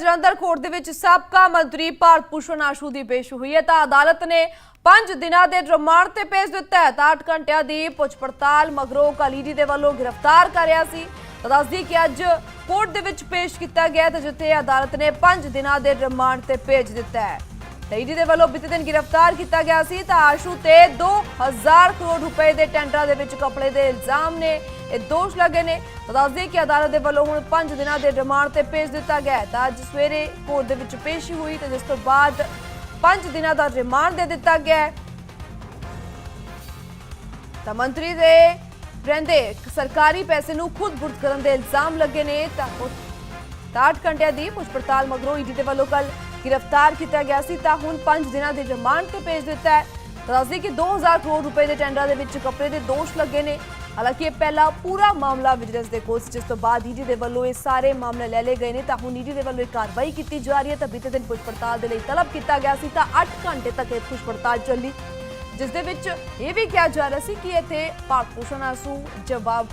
Jalandhar court ਦੇ ਵਿੱਚ ਸਾਬਕਾ ਮੰਤਰੀ ਭਾਰਤ ਭੂਸ਼ਣ ਆਸ਼ੂ ਦੀ ਪੇਸ਼ ਹੋਈ ਹੈ। ਤਾਂ ਅਦਾਲਤ ਨੇ 5 ਦਿਨਾਂ ਦੇ ਰਿਮਾਂਡ ਤੇ ਭੇਜ ਦਿੱਤਾ ਹੈ। ਤਾਂ 8 ਘੰਟਿਆਂ ਦੀ ਪੁੱਛ ਪੜਤਾਲ ਮਗਰੋਂ ਕਾਲੀਡੀ ਦੇ ਵੱਲੋਂ ਗ੍ਰਿਫਤਾਰ ਕਰਿਆ ਸੀ। ਤਾਂ ਦੱਸਦੀ ਕਿ ਅੱਜ ਕੋਰਟ ਦੇ ਵਿੱਚ ਪੇਸ਼ ਕੀਤਾ ਗਿਆ ਤੇ ਜਿੱਥੇ ਅਦਾਲਤ ਨੇ 5 ਦਿਨਾਂ ਦੇ ਰਿਮਾਂਡ ਤੇ ਭੇਜ ਦਿੱਤਾ ਹੈ। ਈਡੀ ਦੇ ਵੱਲੋਂ ਬੀਤੇ ਦਿਨ ਗ੍ਰਿਫਤਾਰ ਕੀਤਾ ਗਿਆ ਸੀ ਤਾਂ ਆਸ਼ੂ ਤੇ 2000 ਕਰੋੜ ਰੁਪਏ ਦੇ ਟੈਂਡਰਾਂ ਦੇ ਵਿੱਚ ਕਪੜੇ ਦੇ ਇਲਜ਼ਾਮ ਨੇ। ਇਹ ਦੋਸ਼ ਲੱਗੇ ਨੇ। ਦੱਸਦੇ ਕਿ ਅਦਾਲਤ ਦੇ ਵੱਲੋਂ ਹੁਣ 5 ਦਿਨਾਂ ਦੇ ਰਿਮਾਂਡ ਤੇ ਭੇਜ ਦਿੱਤਾ ਗਿਆ ਤਾਂ ਅੱਜ ਸਵੇਰੇ ਕੋਰਟ ਦੇ ਵਿੱਚ ਪੇਸ਼ੀ ਹੋਈ ਤੇ ਜਿਸ ਤੋਂ ਬਾਅਦ 5 ਦਿਨਾਂ ਦਾ ਰਿਮਾਂਡ ਦੇ ਦਿੱਤਾ ਗਿਆ ਤਾਂ ਮੰਤਰੀ ਦੇ ਰਹਿੰਦੇ ਸਰਕਾਰੀ ਪੈਸੇ ਨੂੰ ਖੁਦ ਗੁਰਦ ਕਰਨ ਦੇ ਇਲਜ਼ਾਮ ਲੱਗੇ ਨੇ। ਤਾਂ ਉਹ- ਤਾਂ 8 ਘੰਟਿਆਂ ਦੀ ਪੁੱਛ ਪੜਤਾਲ ਮਗਰੋਂ ਈਡੀ ਦੇ ਵੱਲੋਂ ਕੱਲ ਗ੍ਰਿਫਤਾਰ ਕੀਤਾ ਗਿਆ ਸੀ, ਤਾਂ ਹੁਣ 5 ਦਿਨਾਂ ਦੇ ਰਿਮਾਂਡ ਤੇ ਭੇਜ ਦਿੱਤਾ ਹੈ। ਤਾਂ ਦੱਸਦੀ ਕਿ 2000 ਕਰੋੜ ਰੁਪਏ ਦੇ ਟੈਂਡਰ ਦੇ ਵਿੱਚ ਕੱਪੜੇ ਦੇ ਦੋਸ਼ ਲੱਗੇ ਨੇ। ਹਾਲਾਂਕਿ ਇਹ ਪਹਿਲਾ ਪੂਰਾ ਮਾਮਲਾ ਵਿਜੀਲੈਂਸ ਦੇ ਕੋਲ ਸੀ, ਜਿਸ ਤੋਂ ਬਾਅਦ ਈਡੀ ਦੇ ਵੱਲੋਂ ਇਹ ਸਾਰੇ ਮਾਮਲੇ ਲੈ ਲਏ ਗਏ ਨੇ। ਤਾਂ ਹੁਣ ਈਡੀ ਦੇ ਵੱਲੋਂ ਇਹ ਕਾਰਵਾਈ ਕੀਤੀ ਜਾ ਰਹੀ ਹੈ, ਤਾਂ ਬੀਤੇ ਦਿਨ ਪੁੱਛ ਪੜਤਾਲ ਦੇ ਲਈ ਤਲਬ ਕੀਤਾ ਗਿਆ ਸੀ, ਤਾਂ 8 ਘੰਟੇ ਤੱਕ ਇਹ ਪੁੱਛ ਪੜਤਾਲ ਚੱਲੀ। ਜਿਸ ਦੇ ਵਿੱਚ ਇਹ ਵੀ ਕਿਹਾ ਜਾ ਰਿਹਾ ਸੀ ਕਿ ਇੱਥੇ ਭਾਰਤ ਭੂਸ਼ਣ ਆਸੂ ਜਵਾਬ,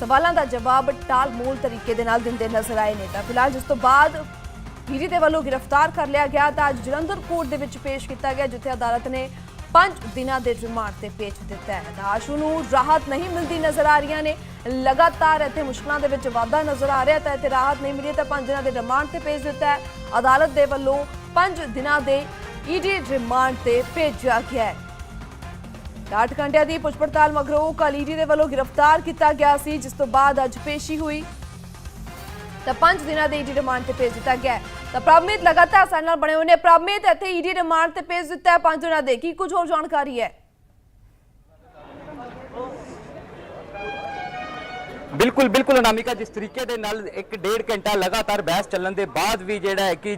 ਸਵਾਲਾਂ ਦਾ ਜਵਾਬ ਟਾਲ ਮੋਲ ਤਰੀਕੇ ਦੇ ਨਾਲ ਦਿੰਦੇ ਨਜ਼ਰ ਆਏ ਨੇ। ਤਾਂ ਫਿਲਹਾਲ ਜਿਸ ਤੋਂ ਬਾਅਦ ਈਡੀ ਦੇ ਵੱਲੋਂ ਗ੍ਰਿਫਤਾਰ ਕਰ ਲਿਆ ਗਿਆ ਤਾਂ ਅੱਜ ਜਲੰਧਰ ਕੋਰਟ ਦੇ ਵਿੱਚ ਪੇਸ਼ ਕੀਤਾ ਗਿਆ, ਜਿੱਥੇ ਅਦਾਲਤ ਨੇ 5 ਦਿਨਾਂ ਦੇ ਰਿਮਾਂਡ ਤੇ ਭੇਜ ਦਿੱਤਾ ਹੈ। ਆਸ਼ੂ ਨੂੰ ਰਾਹਤ ਨਹੀਂ ਮਿਲਦੀ ਨਜ਼ਰ ਆ ਰਹੀਆਂ ਨੇ। ਲਗਾਤਾਰ ਇੱਥੇ ਮੁਸ਼ਕਲਾਂ ਦੇ ਵਿੱਚ ਵਾਧਾ ਨਜ਼ਰ ਆ ਰਿਹਾ ਤਾਂ ਇੱਥੇ ਰਾਹਤ ਨਹੀਂ ਮਿਲੀ ਤਾਂ 5 ਦਿਨਾਂ ਦੇ ਰਿਮਾਂਡ ਤੇ ਭੇਜ ਦਿੱਤਾ ਹੈ। ਅਦਾਲਤ ਦੇ ਵੱਲੋਂ 5 ਦਿਨਾਂ ਦੇ ਈਡੀ ਰਿਮਾਂਡ ਤੇ ਭੇਜਿਆ ਗਿਆ ਹੈ। 8 ਘੰਟਿਆਂ ਦੀ ਪੁੱਛ ਪੜਤਾਲ ਮਗਰੋਂ ਕਾਲੀਡੀ ਦੇ ਵੱਲੋਂ ਗ੍ਰਿਫਤਾਰ ਕੀਤਾ ਗਿਆ ਸੀ, ਜਿਸ ਤੋਂ ਬਾਅਦ ਅੱਜ ਪੇਸ਼ੀ ਹੋਈ। ਤਾਂ 5 ਦਿਨਾਂ ਦੇ ਈਡੀ ਰਿਮਾਂਡ ਤੇ ਭੇਜ ਦਿੱਤਾ ਗਿਆ ਹੈ। ਤਾਂ ਪ੍ਰਭਮੀਤ ਲਗਾਤਾਰ ਸਾਡੇ ਨਾਲ ਬਣੇ ਹੋਏ ਨੇ। ਪ੍ਰਭਮੀਤ, ਇੱਥੇ ਈਡੀ ਰਿਮਾਂਡ ਤੇ ਭੇਜ ਦਿੱਤਾ ਹੈ, ਪੰਜ ਦਿਨਾਂ ਦੇ। ਕੀ ਕੁਝ ਹੋਰ ਜਾਣਕਾਰੀ ਹੈ? ਬਿਲਕੁਲ ਬਿਲਕੁਲ ਅਨਾਮਿਕਾ, ਜਿਸ ਤਰੀਕੇ ਦੇ ਨਾਲ ਇੱਕ ਡੇਢ ਘੰਟਾ ਲਗਾਤਾਰ ਬਹਿਸ ਚੱਲਣ ਦੇ ਬਾਅਦ ਵੀ ਜਿਹੜਾ ਹੈ ਕਿ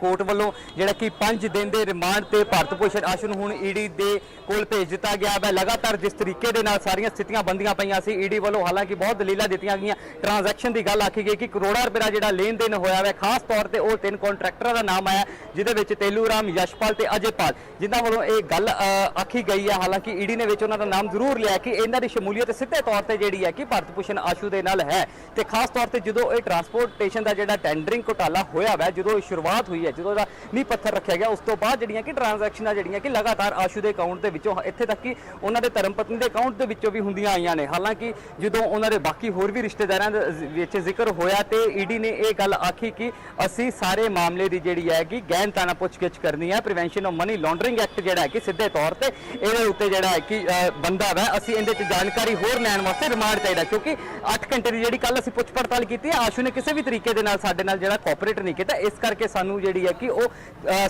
ਕੋਰਟ ਵੱਲੋਂ ਜਿਹੜਾ ਕਿ 5 ਦਿਨ ਦੇ ਰਿਮਾਂਡ ਤੇ ਭਾਰਤ ਭੂਸ਼ਣ ਆਸ਼ੂ ਨੂੰ ਹੁਣ ਈਡੀ ਦੇ ਕੋਲ ਭੇਜ ਦਿੱਤਾ ਗਿਆ ਹੈ ਲਗਾਤਾਰ ਜਿਸ ਤਰੀਕੇ ਦੇ ਨਾਲ ਸਾਰੀਆਂ ਸਥਿਤੀਆਂ ਬੰਦੀਆਂ ਪਈਆਂ ਸੀ, ਈਡੀ ਵੱਲੋਂ ਹਾਲਾਂਕਿ ਬਹੁਤ ਦਲੀਲਾਂ ਦਿੱਤੀਆਂ ਗਈਆਂ। ਟ੍ਰਾਂਜੈਕਸ਼ਨ ਦੀ ਗੱਲ ਆਖੀ ਗਈ ਕਿ ਕਰੋੜਾਂ ਰੁਪਏ ਦਾ ਜਿਹੜਾ ਲੈਣ ਦੇਣ ਹੋਇਆ ਹੈ ਖਾਸ ਤੌਰ ਤੇ ਉਹ ਤਿੰਨ ਕੰਟਰੈਕਟਰਾਂ ਦਾ ਨਾਮ ਆਇਆ, ਜਿਹਦੇ ਵਿੱਚ ਤੇਲੂ ਰਾਮ ਯਸ਼ਪਾਲ ਤੇ ਅਜੇਪਾਲ। ਜਿਨ੍ਹਾਂ ਵੱਲੋਂ ਇਹ ਗੱਲ ਆਖੀ ਗਈ ਹੈ ਹਾਲਾਂਕਿ ਈਡੀ ਨੇ ਵਿੱਚ ਉਹਨਾਂ ਦਾ ਨਾਮ ਜ਼ਰੂਰ ਲਿਆ ਕਿ ਇਹਨਾਂ ਦੀ ਸ਼ਮੂਲੀਅਤ ਸਿੱਧੇ ਤੌਰ ਤੇ ਜਿਹੜੀ ਹੈ ਕਿ ਭਾਰਤ ਭੂਸ਼ਣ ਆਸ਼ੂ ਦੇ ਨਾਲ ਹੈ। ਤੇ ਖਾਸ ਤੌਰ ਤੇ ਜਦੋਂ ਇਹ ਟਰਾਂਸਪੋਰਟੇਸ਼ਨ ਦਾ ਜਿਹੜਾ ਟੈਂਡਰਿੰਗ ਘੁਟਾਲਾ ਹੋਇਆ ਵੈ, ਜਦੋਂ ਇਹ ਸ਼ੁਰੂਆਤ ਹੋਈ ਹੈ, ਜਦੋਂ ਦਾ ਨੀ ਪੱਥਰ ਰੱਖਿਆ ਗਿਆ, ਉਸ ਤੋਂ ਬਾਅਦ ਜਿਹੜੀਆਂ ਕਿ ਟ੍ਰਾਂਜੈਕਸ਼ਨਾਂ ਜਿਹੜੀਆਂ ਕਿ ਲਗਾਤਾਰ ਆਸ਼ੂ ਦੇ ਅਕਾਊਂਟ ਦੇ ਵਿੱਚੋਂ, ਇੱਥੇ ਤੱਕ ਕਿ ਉਹਨਾਂ ਦੇ ਧਰਮ ਪਤਨੀ ਦੇ ਅਕਾਊਂਟ ਦੇ ਵਿੱਚੋਂ ਵੀ ਹੁੰਦੀਆਂ ਆਈਆਂ ਨੇ। ਹਾਲਾਂਕਿ ਜਦੋਂ ਉਹਨਾਂ ਦੇ ਬਾਕੀ ਹੋਰ ਵੀ ਰਿਸ਼ਤੇਦਾਰਾਂ ਦੇ ਵਿੱਚ ਜ਼ਿਕਰ ਹੋਇਆ ਤੇ ਈਡੀ ਨੇ ਇਹ ਗੱਲ ਆਖੀ ਕਿ ਅਸੀਂ ਸਾਰੇ ਮਾਮਲੇ ਦੀ ਜਿਹੜੀ ਹੈ ਕਿ ਗਹਿਨਤਾ ਨਾਲ ਪੁੱਛਗਿੱਛ ਕਰਨੀ ਹੈ। Prevention of money laundering act ਜਿਹੜਾ ਹੈ ਕਿ ਸਿੱਧੇ ਤੌਰ ਤੇ ਇਹਦੇ ਉੱਤੇ ਜਿਹੜਾ ਹੈ ਕਿ ਬੰਦਾ ਵੈ, ਅਸੀਂ ਇਹਦੇ ਚ ਜਾਣਕਾਰੀ ਹੋਰ ਲੈਣ ਵਾਸਤੇ ਰਿਮਾਂਡ ਚਾਹੀਦਾ ਕਿਉਂਕਿ 8 ਘੰਟੇ ਦੀ ਜਿਹੜੀ ਕੱਲ ਅਸੀਂ ਪੁੱਛ ਪੜਤਾਲ ਕੀਤੀ ਹੈ ਆਸ਼ੂ ਨੇ ਕਿਸੇ ਵੀ ਤਰੀਕੇ ਦੇ ਨਾਲ ਸਾਡੇ ਨਾਲ ਜਿਹੜਾ ਕੋਆਪਰੇਟ ਨਹੀਂ ਕੀਤਾ, ਇਸ ਕਰਕੇ ਸਾਨੂੰ ਜਿਹੜੀ ਹੈ ਕਿ ਉਹ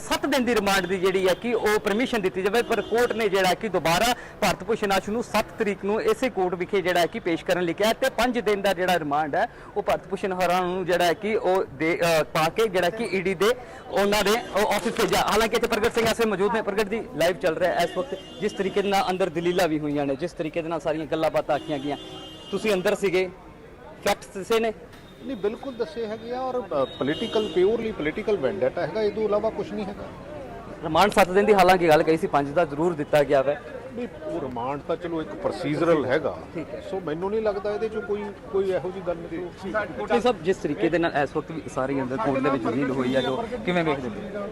7 ਦਿਨ ਦੀ ਰਿਮਾਂਡ ਦੀ ਜਿਹੜੀ ਹੈ ਕਿ ਉਹ ਪਰਮਿਸ਼ਨ ਦਿੱਤੀ ਜਾਵੇ, ਪਰ ਕੋਰਟ ਨੇ ਜਿਹੜਾ ਕਿ ਦੁਬਾਰਾ ਭਾਰਤ ਭੂਸ਼ਣ ਆਸ਼ੂ ਨੂੰ 7 ਤਰੀਕ ਨੂੰ ਇਸੇ ਕੋਰਟ ਵਿਖੇ ਜਿਹੜਾ ਹੈ ਕਿ ਪੇਸ਼ ਕਰਨ ਲਈ ਕਿਹਾ ਤੇ 5 ਦਿਨ ਦਾ ਜਿਹੜਾ ਰਿਮਾਂਡ ਹੈ, ਉਹ ਭਾਰਤ ਭੂਸ਼ਣ ਹਰਾਂ ਨੂੰ ਜਿਹੜਾ ਹੈ ਕਿ ਉਹ ਦੇ ਪਾ ਕੇ ਜਿਹੜਾ ਕਿ ਈਡੀ ਦੇ ਉਹਨਾਂ ਦੇ ਆਫਿਸ ਭੇਜਿਆ। ਹਾਲਾਂਕਿ ਇੱਥੇ ਪ੍ਰਗਟ ਸਿੰਘ ਐਸੇ ਮੌਜੂਦ ਨੇ, ਪ੍ਰਗਟ ਦੀ ਲਾਈਵ ਚੱਲ ਰਿਹਾ ਹੈ ਇਸ ਵਕਤ, ਜਿਸ ਤਰੀਕੇ ਦੇ ਨਾਲ ਅੰਦਰ ਦਲੀਲਾਂ ਵੀ ਹੋਈਆਂ ਨੇ, ਜਿਸ ਤਰੀਕੇ ਦੇ ਨਾਲ ਸਾਰੀਆਂ ਗੱਲਾਂ ਬਾਤਾਂ ਆਖੀਆਂ ਗਈਆਂ। ਤੁਸੀਂ ਅੰਦਰ ਸੀਗੇ। ਫੈਕਟਸ ਦੱਸੇ ਨੇ? ਨਹੀਂ ਬਿਲਕੁਲ ਦੱਸੇ ਹੈਗੇ ਆ ਔਰ ਪੋਲੀਟੀਕਲ ਪਿਓਰਲੀ ਪੋਲੀਟੀਕਲ ਵੈਂਡੇਟਾ ਹੈਗਾ। ਇਹ ਤੋਂ ਇਲਾਵਾ ਕੁਝ ਨਹੀਂ ਹੈਗਾ। ਰਿਮਾਂਡ 7 ਦਿਨ ਦੀ ਹਾਲਾਂਕਿ ਗੱਲ ਕਹੀ ਸੀ 5 ਦਾ ਜ਼ਰੂਰ ਦਿੱਤਾ ਗਿਆ ਵੈ। ਨਹੀਂ ਉਹ ਰਿਮਾਂਡ ਤਾਂ ਚਲੋ ਇੱਕ ਪ੍ਰੋਸੀਜਰਲ ਹੈਗਾ। ਸੋ ਮੈਨੂੰ ਨਹੀਂ ਲੱਗਦਾ ਇਹਦੇ ਚ ਕੋਈ ਕੋਈ ਇਹੋ ਜੀ ਗੱਲ ਨਹੀਂ ਕੋਟੀ ਸਾਹਿਬ ਜਿਸ ਤਰੀਕੇ ਦੇ ਨਾਲ ਇਸ ਵਕਤ ਵੀ ਸਾਰੀ ਅੰਦਰ ਕੋਰਟ ਦੇ ਵਿੱਚ ਰੀਲ ਹੋਈ ਆ ਜੋ ਕਿਵੇਂ ਵੇਖਦੇ ਹੋ?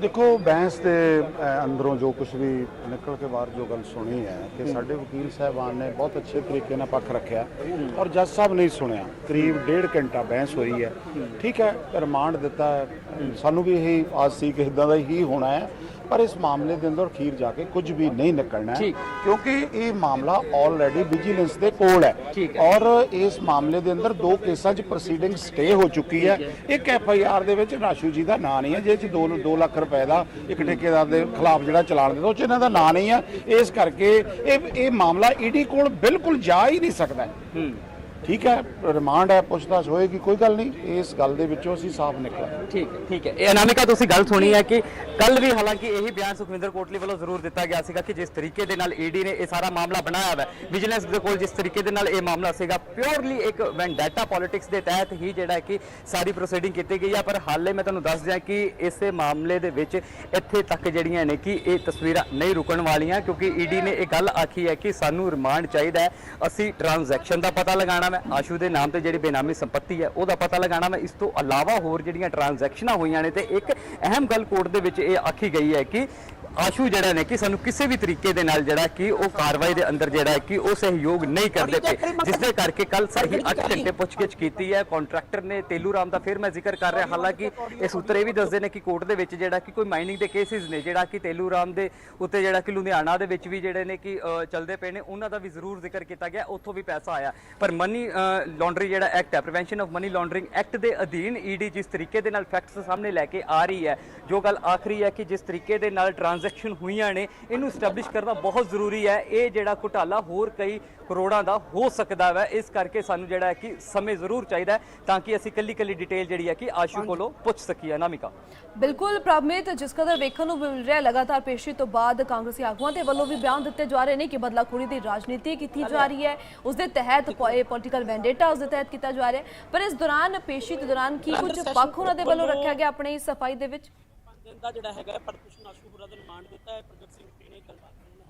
ਦੇਖੋ ਬੈਂਸ ਦੇ ਅੰਦਰੋਂ ਜੋ ਕੁਝ ਵੀ ਨਿਕਲ ਕੇ ਬਾਹਰ ਜੋ ਗੱਲ ਸੁਣੀ ਹੈ ਕਿ ਸਾਡੇ ਵਕੀਲ ਸਾਹਿਬਾਨ ਨੇ ਬਹੁਤ ਅੱਛੇ ਤਰੀਕੇ ਨਾਲ ਪੱਖ ਰੱਖਿਆ ਔਰ ਜੱਜ ਸਾਹਿਬ ਨੇ ਸੁਣਿਆ। ਕਰੀਬ ਡੇਢ ਘੰਟਾ ਬਹਿਸ ਹੋਈ ਹੈ। ਠੀਕ ਹੈ ਰਿਮਾਂਡ ਦਿੱਤਾ। ਸਾਨੂੰ ਵੀ ਇਹੀ ਆਸ ਸੀ ਕਿ ਇਦਾਂ ਦਾ ਹੀ ਹੋਣਾ ਹੈ। ਪਰ ਇਸ ਮਾਮਲੇ ਦੇ ਅੰਦਰ ਅਖੀਰ ਜਾ ਕੇ ਕੁਝ ਵੀ ਨਹੀਂ ਨਿਕਲਣਾ ਹੈ। ਕਿਉਂਕਿ ਇਹ ਮਾਮਲਾ ਆਲਰੇਡੀ ਵਿਜੀਲੈਂਸ ਦੇ ਕੋਲ ਹੈ। ਔਰ ਇਸ ਮਾਮਲੇ ਦੇ ਅੰਦਰ ਦੋ ਕੇਸਾਂ 'ਚ ਪ੍ਰੋਸੀਡਿੰਗ ਸਟੇ ਹੋ ਚੁੱਕੀ ਹੈ। ਇੱਕ ਐਫ ਆਈ ਆਰ ਦੇ ਵਿੱਚ ਰਾਸ਼ੂ ਜੀ ਦਾ ਨਾਂ ਨਹੀਂ ਹੈ ਜਿਹਦੇ 'ਚ 2 2 ਲੱਖ ਰੁਪਏ ਦਾ ਇੱਕ ਠੇਕੇਦਾਰ ਦੇ ਖਿਲਾਫ ਜਿਹੜਾ ਚਲਾਨ ਦਿੱਤਾ ਉਹ 'ਚ ਇਹਨਾਂ ਦਾ ਨਾਂ ਨਹੀਂ ਹੈ। ਇਸ ਕਰਕੇ ਇਹ ਇਹ ਮਾਮਲਾ ਈਡੀ ਕੋਲ ਬਿਲਕੁਲ ਜਾ ਹੀ ਨਹੀਂ ਸਕਦਾ। ਹੂੰ। ਠੀਕ ਹੈ, ਰਿਮਾਂਡ ਹੈ, ਪੁੱਛਤਾਛ ਹੋਏਗੀ, ਕੋਈ ਗੱਲ ਨਹੀਂ, ਇਸ ਗੱਲ ਦੇ ਵਿੱਚੋਂ ਅਸੀਂ ਸਾਫ਼ ਨਿਕਲਾਂਗੇ ਠੀਕ ਹੈ ਠੀਕ ਹੈ। ਇਹ ਅਨਾਮਿਕਾ, ਤੁਸੀਂ ਗੱਲ ਸੁਣੀ ਹੈ ਕਿ ਕੱਲ ਵੀ ਹਾਲਾਂਕਿ ਇਹੀ ਬਿਆਨ ਸੁਖਵਿੰਦਰ ਕੋਟਲੀ ਵੱਲੋਂ ਜ਼ਰੂਰ ਦਿੱਤਾ ਗਿਆ ਸੀਗਾ ਕਿ ਜਿਸ ਤਰੀਕੇ ਦੇ ਨਾਲ ਈਡੀ ਨੇ ਇਹ ਸਾਰਾ ਮਾਮਲਾ ਬਣਾਇਆ ਹੈ ਵਿਜੀਲੈਂਸ ਦੇ ਕੋਲ ਜਿਸ ਤਰੀਕੇ ਦੇ ਨਾਲ ਇਹ ਮਾਮਲਾ ਸੀਗਾ ਪਿਓਰਲੀ ਇੱਕ ਵੈਂਡਾਟਾ ਪੋਲਿਟਿਕਸ ਦੇ ਤਹਿਤ ਹੀ ਜਿਹੜਾ ਕਿ ਸਾਰੀ ਪ੍ਰੋਸੀਡਿੰਗ ਕੀਤੀ ਗਈ ਆ, ਪਰ ਹਾਲੇ ਮੈਂ ਤੁਹਾਨੂੰ ਦੱਸ ਦਿਆਂ ਕਿ ਇਸੇ ਮਾਮਲੇ ਦੇ ਵਿੱਚ ਇੱਥੇ ਤੱਕ ਜਿਹੜੀਆਂ ਨੇ ਕਿ ਇਹ ਤਸਵੀਰਾਂ ਨਹੀਂ ਰੁਕਣ ਵਾਲੀਆਂ, ਕਿਉਂਕਿ ਈਡੀ ਨੇ ਇਹ ਗੱਲ ਆਖੀ ਹੈ ਕਿ ਸਾਨੂੰ ਰਿਮਾਂਡ ਚਾਹੀਦਾ ਹੈ, ਅਸੀਂ ਟ੍ਰਾਂਜੈਕਸ਼ਨ ਦਾ ਪਤਾ ਲਗਾਉਣਾ ਹੈ ਆਸ਼ੂ ਦੇ ਨਾਮ ਤੇ ਜਿਹੜੀ ਬੇਨਾਮੀ ਸੰਪਤੀ ਹੈ, ਉਹਦਾ ਪਤਾ ਲਗਾਉਣਾ ਮੈਂ। ਇਸ ਤੋਂ ਇਲਾਵਾ ਹੋਰ ਜਿਹੜੀਆਂ ਟ੍ਰਾਂਜੈਕਸ਼ਨਾਂ ਹੋਈਆਂ ਨੇ ਤੇ ਇੱਕ ਅਹਿਮ ਗੱਲ ਕੋਰਟ ਦੇ ਵਿੱਚ ਇਹ ਆਖੀ ਗਈ ਹੈ ਕਿ ਆਸ਼ੂ ਜਿਹੜਾ ਨੇ ਕਿ ਸਾਨੂੰ ਕਿਸੇ ਵੀ ਤਰੀਕੇ ਦੇ ਨਾਲ ਜਿਹੜਾ ਕਿ ਉਹ ਕਾਰਵਾਈ ਦੇ ਅੰਦਰ ਜਿਹੜਾ ਕਿ ਉਹ ਸਹਿਯੋਗ ਨਹੀਂ ਕਰਦੇ ਪਏ। ਜਿਸ ਦੇ ਕਰਕੇ ਕੱਲ ਸਹੀ 8 ਘੰਟੇ ਪੁੱਛਗਿੱਛ ਕੀਤੀ ਹੈ। ਕੰਟਰੈਕਟਰ ਨੇ ਤੇਲੂ ਰਾਮ ਦਾ ਫਿਰ ਮੈਂ ਜ਼ਿਕਰ ਕਰ ਰਿਹਾ। ਹਾਲਾਂਕਿ ਇਹ ਸੂਤਰ ਇਹ ਵੀ ਦੱਸਦੇ ਨੇ ਕਿ ਕੋਰਟ ਦੇ ਵਿੱਚ ਜਿਹੜਾ ਕਿ ਕੋਈ ਮਾਈਨਿੰਗ ਦੇ ਕੇਸਿਸ ਨੇ ਜਿਹੜਾ ਕਿ ਤੇਲੂ ਰਾਮ ਦੇ ਉੱਤੇ ਜਿਹੜਾ ਕਿ ਲੁਧਿਆਣਾ ਦੇ ਵਿੱਚ ਵੀ ਜਿਹੜੇ ਨੇ ਕਿ ਚੱਲਦੇ ਪਏ ਨੇ ਉਹਨਾਂ ਦਾ ਵੀ ਜ਼ਰੂਰ ਜ਼ਿਕਰ ਕੀਤਾ ਗਿਆ। ਉੱਥੋਂ ਵੀ ਪੈਸਾ ਆਇਆ। ਪਰ ਮਨੀ ਲਾਂਡਰੀ ਜਿਹੜਾ ਐਕਟ ਹੈ prevention of money laundering act ਦੇ ਅਧੀਨ ਈਡੀ ਜਿਸ ਤਰੀਕੇ ਦੇ ਨਾਲ ਫੈਕਟਸ ਸਾਹਮਣੇ ਲੈ ਕੇ ਆ ਰਹੀ ਹੈ ਜੋ ਗੱਲ ਆਖਰੀ ਹੈ ਕਿ ਜਿਸ ਤਰੀਕੇ ਦੇ ਨਾਲ ਟ੍ਰਾਂਜੈਕਸ਼ਨ ਹੋਈਆਂ ਨੇ ਇਹਨੂੰ ਸਟੈਬਲਿਸ਼ ਕਰਨਾ ਬਹੁਤ ਜ਼ਰੂਰੀ ਹੈ। ਇਹ ਜਿਹੜਾ ਘੁਟਾਲਾ ਹੋਰ ਕਈ ਕਰੋੜਾਂ ਦਾ ਹੋ ਸਕਦਾ ਹੈ ਇਸ ਕਰਕੇ ਸਾਨੂੰ ਜਿਹੜਾ ਹੈ ਕਿ ਸਮੇਂ ਜ਼ਰੂਰ ਚਾਹੀਦਾ ਹੈ ਤਾਂ ਕਿ ਅਸੀਂ ਕੱਲੀ ਕੱਲੀ ਡਿਟੇਲ ਜਿਹੜੀ ਹੈ ਕਿ ਆਸ਼ੂ ਕੋਲੋਂ ਪੁੱਛ ਸਕੀਏ। ਨਾਮਿਕਾ ਬਿਲਕੁਲ ਪ੍ਰਭਮਿਤ ਜਿਸ ਕਦਰ ਵੇਖਣ ਨੂੰ ਮਿਲ ਰਿਹਾ ਲਗਾਤਾਰ ਪੇਸ਼ੀ ਤੋਂ ਬਾਅਦ ਕਾਂਗਰਸੀ ਆਗੂਆਂ ਦੇ ਵੱਲੋਂ ਵੀ ਬਿਆਨ ਦਿੱਤੇ ਜਾ ਰਹੇ ਨੇ ਕਿ ਬਦਲਾਖੋਰੀ ਦੀ ਰਾਜਨੀਤੀ ਕੀਤੀ ਜਾ ਰਹੀ ਹੈ। ਉਸ ਦੇ ਤਹਿਤ ਪੋਲੀਟੀਕਲ ਵੈਂਡੇਟਾ ਉਸ ਦੇ ਤਹਿਤ ਕੀਤਾ ਜਾ ਰਿਹਾ ਪਰ ਇਸ ਦੌਰਾਨ ਪੇਸ਼ੀ ਦੇ ਦੌਰਾਨ ਕੀ ਕੁਝ ਪੱਖ ਉਹਨਾਂ ਦੇ ਵੱਲੋਂ ਰੱਖਿਆ ਗਿਆ ਆਪਣੇ ਇਸ ਸਫ਼ਾਈ ਦੇ ਵਿੱਚ? ਦਾ ਜਿਹੜਾ ਹੈਗਾ ਪ੍ਰਦੂਸ਼ਣ ਆਸ਼ੂਪੁਰਾ ਦਾ ਰਿਮਾਂਡ ਦਿੱਤਾ ਹੈ। ਪ੍ਰਗਟ ਸਿੰਘ ਪੀਣੇ ਗੱਲਬਾਤ ਪੰਜ ਦਿਨ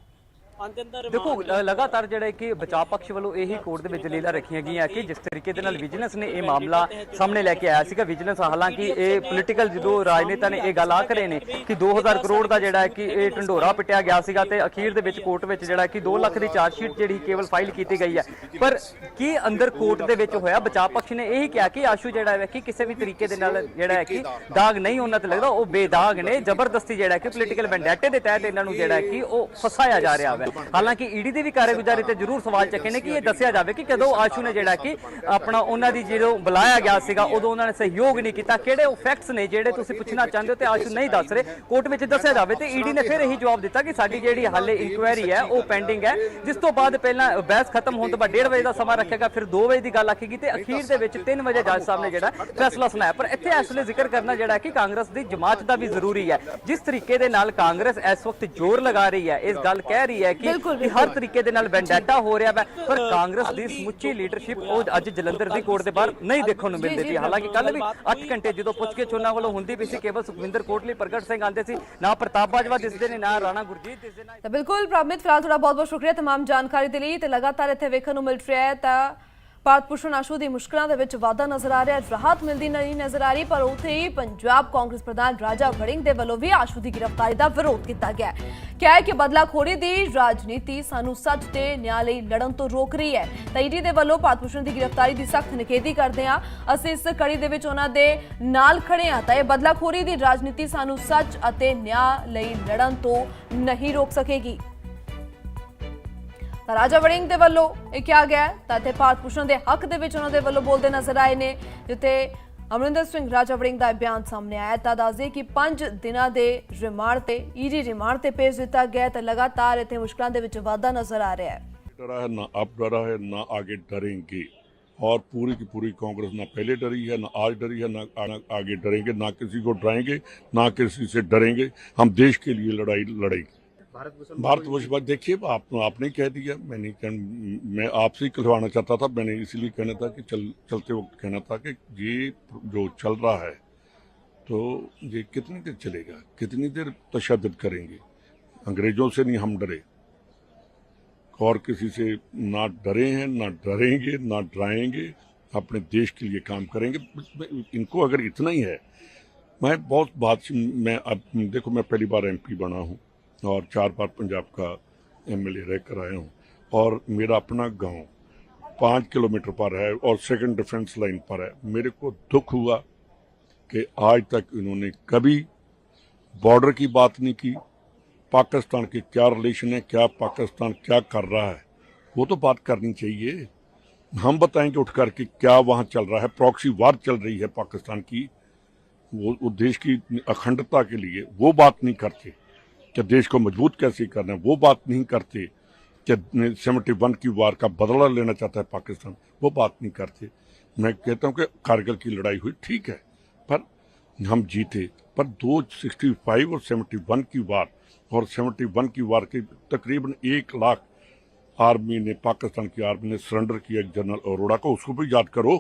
ਦੇਖੋ ਲਗਾਤਾਰ ਜਿਹੜਾ ਕਿ ਬਚਾਅ ਪਕਸ਼ ਵੱਲੋਂ ਇਹੀ ਕੋਰਟ ਦੇ ਵਿੱਚ ਦਲੀਲਾਂ ਰੱਖੀਆਂ ਗਈਆਂ ਕਿ ਜਿਸ ਤਰੀਕੇ ਦੇ ਨਾਲ ਵਿਜੀਲੈਂਸ ਨੇ ਇਹ ਮਾਮਲਾ ਸਾਹਮਣੇ ਲੈ ਕੇ ਆਇਆ ਸੀਗਾ ਵਿਜੀਲੈਂਸ ਹਾਲਾਂਕਿ ਇਹ ਪੋਲੀਟੀਕਲ ਜਦੋਂ ਰਾਜਨੇਤਾ ਨੇ ਇਹ ਗੱਲ ਆਖ ਰਹੇ ਨੇ ਕਿ 2000 ਕਰੋੜ ਦਾ ਜਿਹੜਾ ਹੈ ਕਿ ਇਹ ਢੰਡੋਰਾ ਪਿੱਟਿਆ ਗਿਆ ਸੀਗਾ ਤੇ ਅਖੀਰ ਦੇ ਵਿੱਚ ਕੋਰਟ ਵਿੱਚ ਜਿਹੜਾ ਕਿ 2 ਲੱਖ ਦੀ ਚਾਰਜ ਸ਼ੀਟ ਜਿਹੜੀ ਕੇਵਲ ਫਾਈਲ ਕੀਤੀ ਗਈ ਹੈ। ਪਰ ਕੀ ਅੰਦਰ ਕੋਰਟ ਦੇ ਵਿੱਚ ਹੋਇਆ? ਬਚਾਅ ਪਕਸ਼ ਨੇ ਇਹੀ ਕਿਹਾ ਕਿ ਆਸ਼ੂ ਜਿਹੜਾ ਹੈ ਕਿ ਕਿਸੇ ਵੀ ਤਰੀਕੇ ਦੇ ਨਾਲ ਜਿਹੜਾ ਹੈ ਕਿ ਦਾਗ ਨਹੀਂ ਉਹਨਾਂ ਤੇ ਲੱਗਦਾ ਉਹ ਬੇਦਾਗ ਨੇ ਜ਼ਬਰਦਸਤੀ ਜਿਹੜਾ ਕਿ ਪੋਲੀਟੀਕਲ ਵੈਂਡੇਟੇ ਦੇ ਤਹਿਤ ਇਹਨਾਂ ਨੂੰ ਜਿਹੜਾ ਕਿ ਉਹ ਫਸਾਇਆ ਜਾ ਰਿਹਾ ਹੈ ਹਾਲਾਂਕਿ ਈਡੀ ਦੀ ਵੀ ਕਾਰਗੁਜ਼ਾਰੀ ਤੇ ਜ਼ਰੂਰ ਸਵਾਲ ਚੱਕੇ ਨੇ ਕਿ ਇਹ ਦੱਸਿਆ ਜਾਵੇ ਕਿ ਕਦੋਂ ਆਸ਼ੂ ਨੇ ਜਿਹੜਾ ਕਿ ਆਪਣਾ ਉਹਨਾਂ ਦੀ ਜਦੋਂ ਬੁਲਾਇਆ ਗਿਆ ਸੀਗਾ, ਉਦੋਂ ਉਹਨਾਂ ਨੇ ਸਹਿਯੋਗ ਨਹੀਂ ਕੀਤਾ। ਕਿਹੜੇ ਉਹ ਫੈਕਟਸ ਨੇ ਜਿਹੜੇ ਤੁਸੀਂ ਪੁੱਛਣਾ ਚਾਹੁੰਦੇ ਹੋ ਤੇ ਆਸ਼ੂ ਨਹੀਂ ਦੱਸ ਰਹੇ? ਕੋਰਟ ਵਿੱਚ ਦੱਸਿਆ ਜਾਵੇ ਤੇ ਈਡੀ ਨੇ ਫਿਰ ਇਹੀ ਜਵਾਬ ਦਿੱਤਾ ਕਿ ਸਾਡੀ ਜਿਹੜੀ ਹਾਲੇ ਇਨਕੁਆਇਰੀ ਹੈ, ਉਹ ਪੈਂਡਿੰਗ ਹੈ, ਜਿਸ ਤੋਂ ਬਾਅਦ ਪਹਿਲਾਂ ਬਹਿਸ ਖਤਮ ਹੋਣ ਤੋਂ ਬਾਅਦ 1:30 ਵਜੇ ਦਾ ਸਮਾਂ ਰੱਖਿਆ ਫਿਰ 2 ਵਜੇ ਦੀ ਗੱਲ ਆਖੇਗੀ ਤੇ ਅਖੀਰ ਦੇ ਵਿੱਚ 3 ਵਜੇ ਜੱਜ ਸਾਹਿਬ ਨੇ ਜਿਹੜਾ ਫੈਸਲਾ ਸੁਣਾਇਆ। ਪਰ ਇੱਥੇ ਇਸ ਵੇਲੇ ਜ਼ਿਕਰ ਕਰਨਾ ਜਿਹੜਾ ਕਿ ਕਾਂਗਰਸ ਦੀ ਜਮਾਤ ਦਾ ਵੀ ਜ਼ਰੂਰੀ ਹੈ। ਜਿਸ ਤਰੀਕੇ ਦੇ ਨਾਲ ਕਾਂਗਰਸ ਇਸ ਵਕਤ ਜ਼ੋਰ ਲਗਾ ਰਹੀ ਹੈ, ਇਸ ਗੱਲ ਕਹਿ ਰਹੀ ਹੈ ਕਿ ਬਿਲਕੁਲ, ਕਿ ਹਰ ਤਰੀਕੇ ਦੇ ਨਾਲ ਵੈਂਡੇਟਾ ਹੋ ਰਿਹਾ ਹੈ ਪਰ ਕਾਂਗਰਸ ਦੀ ਸਮੁੱਚੀ ਲੀਡਰਸ਼ਿਪ ਉਹ ਅੱਜ ਜਲੰਧਰ ਦੀ ਕੋਰਟ ਦੇ ਬਾਹਰ ਨਹੀਂ ਦੇਖਣ ਨੂੰ ਮਿਲਦੀ ਸੀ ਹਾਲਾਂਕਿ ਕੱਲ ਵੀ 8 ਘੰਟੇ ਜਦੋਂ ਪੁੱਛ ਕੇ ਵੱਲੋਂ ਹੁੰਦੀ ਵੀ ਸੀ ਕੇਵਲ ਸੁਖਵਿੰਦਰ ਕੋਟਲੀ ਪ੍ਰਗਟ ਸਿੰਘ ਆਂਦੇ ਸੀ ਨਾ ਪ੍ਰਤਾਪ ਬਾਜਵਾ ਦਿਸਦੇ ਨੇ ਨਾ ਰਾਣਾ ਗੁਰਜੀਤ ਦਿਸਦੇ ਨਾ ਤਾਂ ਬਿਲਕੁਲ ਪ੍ਰਭਮਿਤ ਫਿਲਹਾਲ ਤੁਹਾਡਾ ਬਹੁਤ ਬਹੁਤ ਸ਼ੁਕਰੀਆ तमाम ਜਾਣਕਾਰੀ ਦੇ ਲਈ ਤੇ ਲਗਾਤਾਰ ਇੱਥੇ ਵੇਖਣ ਨੂੰ ਮਿਲ ਰਿਹਾ ਹੈ ਤਾਂ ਭਾਰਤ ਭੂਸ਼ਣ ਆਸ਼ੂ ਦੀ ਮੁਸ਼ਕਲਾਂ ਦੇ ਵਿੱਚ ਵਾਧਾ ਨਜ਼ਰ ਆ ਰਿਹਾ ਹੈ। ਰਾਹਤ ਮਿਲਦੀ ਨਹੀਂ ਨਜ਼ਰ ਆ ਰਹੀ, ਪਰ ਉੱਥੇ ਹੀ ਪੰਜਾਬ ਕਾਂਗਰਸ ਪ੍ਰਧਾਨ ਰਾਜਾ ਵੜਿੰਗ ਦੇ ਵੱਲੋਂ ਵੀ ਆਸ਼ੂ ਦੀ ਗ੍ਰਿਫਤਾਰੀ ਦਾ ਵਿਰੋਧ ਕੀਤਾ ਗਿਆ ਕਿਹਾ ਕਿ ਬਦਲਾਖੋਰੀ ਦੀ ਰਾਜਨੀਤੀ ਸਾਨੂੰ ਸੱਚ ਤੇ ਨਿਆਂ ਲਈ ਲੜਨ ਤੋਂ ਰੋਕ ਰਹੀ ਹੈ। ਤਾਂ ਈਡੀ ਦੇ ਵੱਲੋਂ ਭਾਰਤ ਭੂਸ਼ਣ ਦੀ ਗ੍ਰਿਫਤਾਰੀ ਦੀ ਸਖਤ ਨਿਖੇਧੀ ਕਰਦੇ ਹਾਂ। ਅਸੀਂ ਇਸ ਕੜੀ ਦੇ ਵਿੱਚ ਉਹਨਾਂ ਦੇ ਨਾਲ ਖੜੇ ਹਾਂ। ਤਾਂ ਇਹ ਬਦਲਾਖੋਰੀ ਦੀ ਰਾਜਨੀਤੀ ਸਾਨੂੰ ਸੱਚ ਅਤੇ ਨਿਆਂ ਲਈ ਲੜਨ ਤੋਂ ਨਹੀਂ ਰੋਕ ਸਕੇਗੀ। ਰਾਜਾ ਵੜਿੰਗ ਦੇ ਵੱਲੋਂ ਇਹ ਕਿਹਾ ਗਿਆ ਹੈ ਤਾਂ ਤੇ ਭਾਰਤ ਭੂਸ਼ਣ ਦੇ ਹੱਕ ਦੇ ਵਿੱਚ ਉਹਨਾਂ ਦੇ ਵੱਲੋਂ ਬੋਲਦੇ ਨਜ਼ਰ ਆਏ ਨੇ ਜਿੱਥੇ ਅਮਰਿੰਦਰ ਸਿੰਘ ਰਾਜਾ ਵੜਿੰਗ ਦਾ ਇਹ ਬਿਆਨ ਸਾਹਮਣੇ ਆਇਆ ਹੈ। ਤਾਂ ਦੱਸਦੇ ਕਿ 5 ਦਿਨਾਂ ਦੇ ਰਿਮਾਂਡ ਤੇ ਈਡੀ ਰਿਮਾਂਡ ਤੇ ਭੇਜ ਦਿੱਤਾ ਗਿਆ ਹੈ ਤੇ ਲਗਾਤਾਰ ਇੱਥੇ ਮੁਸ਼ਕਲਾਂ ਦੇ ਵਿੱਚ ਵਾਧਾ ਨਜ਼ਰ ਆ ਰਿਹਾ ਹੈ डरा है ना अब डरा है ना आगे डरेंगे और पूरी की पूरी कांग्रेस ना पहले डरी है ना आज डरी है ना ना आगे डरेंगे ना किसी को डराएंगे ना किसी से डरेंगे हम देश के लिए लड़ाई लड़ेंगे भारत वर्ष बाद देखिए आप आपने कह दिया मैंने कह, मैं आपसे ही कहवाना चाहता था मैंने इसलिए कहना था कि चल चलते वक्त कहना था कि ये जो चल रहा है तो ये कितनी देर चलेगा कितनी देर तशद करेंगे? अंग्रेज़ों से नहीं हम डरे। और किसी से ना डरे हैं ना डरेंगे ना डराएँगे अपने देश के लिए काम करेंगे। इनको अगर इतना ही है मैं बहुत बात मैं अब देखो मैं पहली बार एमपी बना हूँ। और चार बार पंजाब का एमएलए रह कर आया हूँ। और मेरा अपना गाँव पाँच किलोमीटर पर है और सेकंड डिफेंस लाइन पर है। मेरे को दुख हुआ कि आज तक इन्होंने कभी बॉर्डर की बात नहीं की पाकिस्तान के क्या रिलेशन है क्या पाकिस्तान क्या कर रहा है वो तो बात करनी चाहिए। हम बताएँ कि उठ कर कि क्या वहाँ चल रहा है प्रॉक्सी वार चल रही है पाकिस्तान की वो, वो देश की अखंडता के लिए वो बात नहीं करते। कि देश को मज़बूत कैसे करना है, वो बात नहीं करते कि सेवेंटी वन की वार का बदला लेना चाहता है पाकिस्तान, वो बात नहीं करते। मैं कहता हूँ कि कारगिल की लड़ाई हुई, ठीक है, पर हम जीते, पर दो सिक्सटी फाइव और सेवेंटी वन की वार, और सेवेंटी वन की वार के तकरीबन एक लाख आर्मी ने, पाकिस्तान की आर्मी ने सरेंडर किया जनरल अरोड़ा को, उसको भी याद करो।